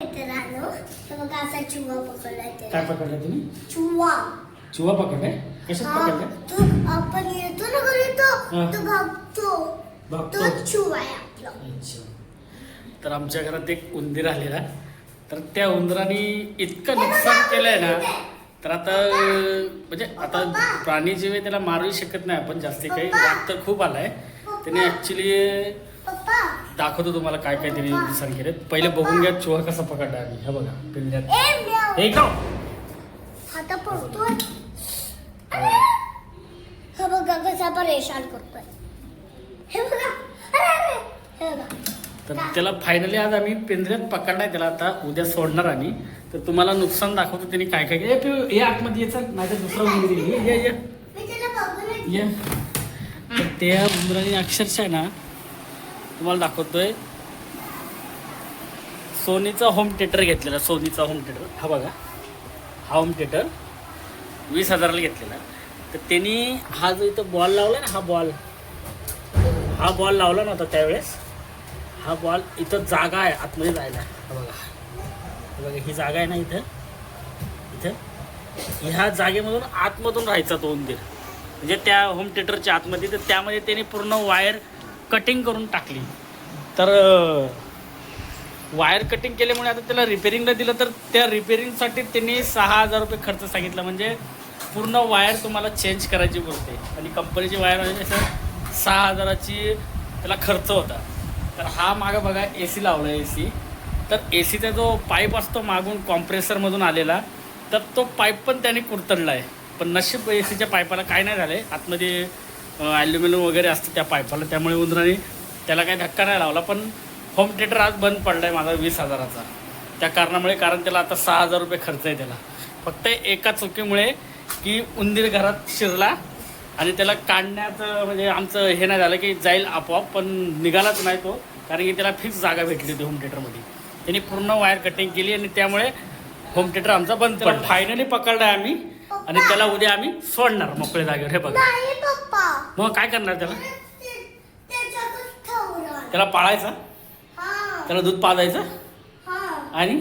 तर असा चुवा काय त्याला पकडलं तुम्ही? चुवा. चुवा पकडलाय कशात हा, पकडलाय तो आपण येतो ना घरी तो हा. तो भागतो भागतो? तो चुवा आहे आपला. अच्छा. तर आमच्या घरात एक उंदीर आलेला. तर त्या उंदराने इतकं नुकसान केलंय ना तर आता म्हणजे आता प्राणी जीव आहे त्याला मारूही शकत नाही आपण जास्ती काही. वाट तर खूप आलाय. त्याने ऍक्च्युली पप्पा. दाखवतो तुम्हाला काय काय त्याने नुकसान केले पहिले बघून घ्या चुहा कसा पकडला आम्ही. हे बघा म्याव. हे का हे बघा कसा परेशान करतोय. हे बघा. हे बघा. तर त्याला फायनली आज आम्ही पिंजऱ्यात पकडलाय त्याला आता उद्या सोडणार आम्ही. तर तुम्हाला नुकसान दाखवतो त्यांनी काय काय ये आतमध्ये ये चल. नाही तर दुसरा उंदीर. ये ये. तर त्या उंदराने अक्षरशः ना तुम्हाला दाखवतोय. सोनीचा होम थिएटर घेतलेला सोनीचा होम थिएटर हा बघा. हा होम थिएटर वीस हजाराला घेतलेला. तर त्यांनी हा जो इथं बॉल लावला ना हा बॉल हा बॉल लावला नव्हता त्यावेळेस. हा बॉल इथं जागा आहे आतमध्ये जायला. हा बघा. बघा ही जागा आहे ना इथं. इथं. ह्या जागेमधून आतमधून राहायचा तो उंदीर. म्हणजे त्या होम थिएटरच्या आतमध्ये तर त्यामध्ये त्यांनी पूर्ण वायर कटिंग करून टाकली. तर वायर कटिंग केल्यामुळे आता त्याला रिपेरिंगला दिलं तर त्या रिपेरिंगसाठी त्यांनी सहा हजार रुपये खर्च सांगितला. म्हणजे पूर्ण वायर तुम्हाला चेंज करायची बोलते. आणि कंपनीची वायर म्हणजे असं सहा हजाराची त्याला खर्च होता. तर हा मागं बघा ए सी लावला ए सी तर ए सीचा जो पाईप असतो मागून कॉम्प्रेसरमधून आलेला तर तो पाईप पण त्याने कुरतडला आहे पण नशीब ए सीच्या पाईपाला काय नाही झालं आहे आतमध्ये ॲल्युमिनियम वगैरे असतं त्या पाईपाला. त्यामुळे उंदराने त्याला काही धक्का नाही लावला पण होम थिएटर आज बंद पडला आहे माझा वीस हजाराचा. त्या कारणामुळे कारण त्याला आता सहा हजार रुपये खर्च आहे त्याला. फक्त एका चुकीमुळे की उंदीर घरात शिरला आणि त्याला काढण्याचं म्हणजे आमचं हे नाही झालं की जाईल आपोआप पण निघालाच नाही तो कारण की त्याला फिक्स जागा भेटली होती होम थिएटरमध्ये त्यांनी पूर्ण वायर कटिंग केली आणि त्यामुळे होम थिएटर आमचा बंद फायनली पकडला आहे आम्ही आणि त्याला उद्या आम्ही सोडणार मोकळ्या जागेवर. हे बघा. मग काय करणार त्याला? त्याला पाळायचा? हा त्याला दूध पाजायचं? हा आणि?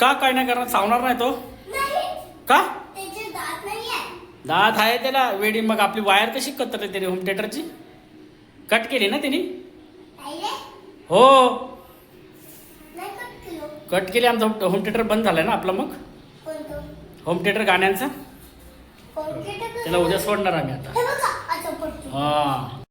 का काय नाही करणार? चावणार नाही तो? नाही का? दात आहे त्याला. वेडी मग आपली वायर कशी कतरली त्याने? होम थिएटरची कट केली ना त्यांनी हो. नाही कट केलं. आमचं होम थिएटर बंद झालं ना आपलं मग? होम थिएटर गाण्यांचं? त्याला उद्या सोडणार आम्ही आता. हे हा.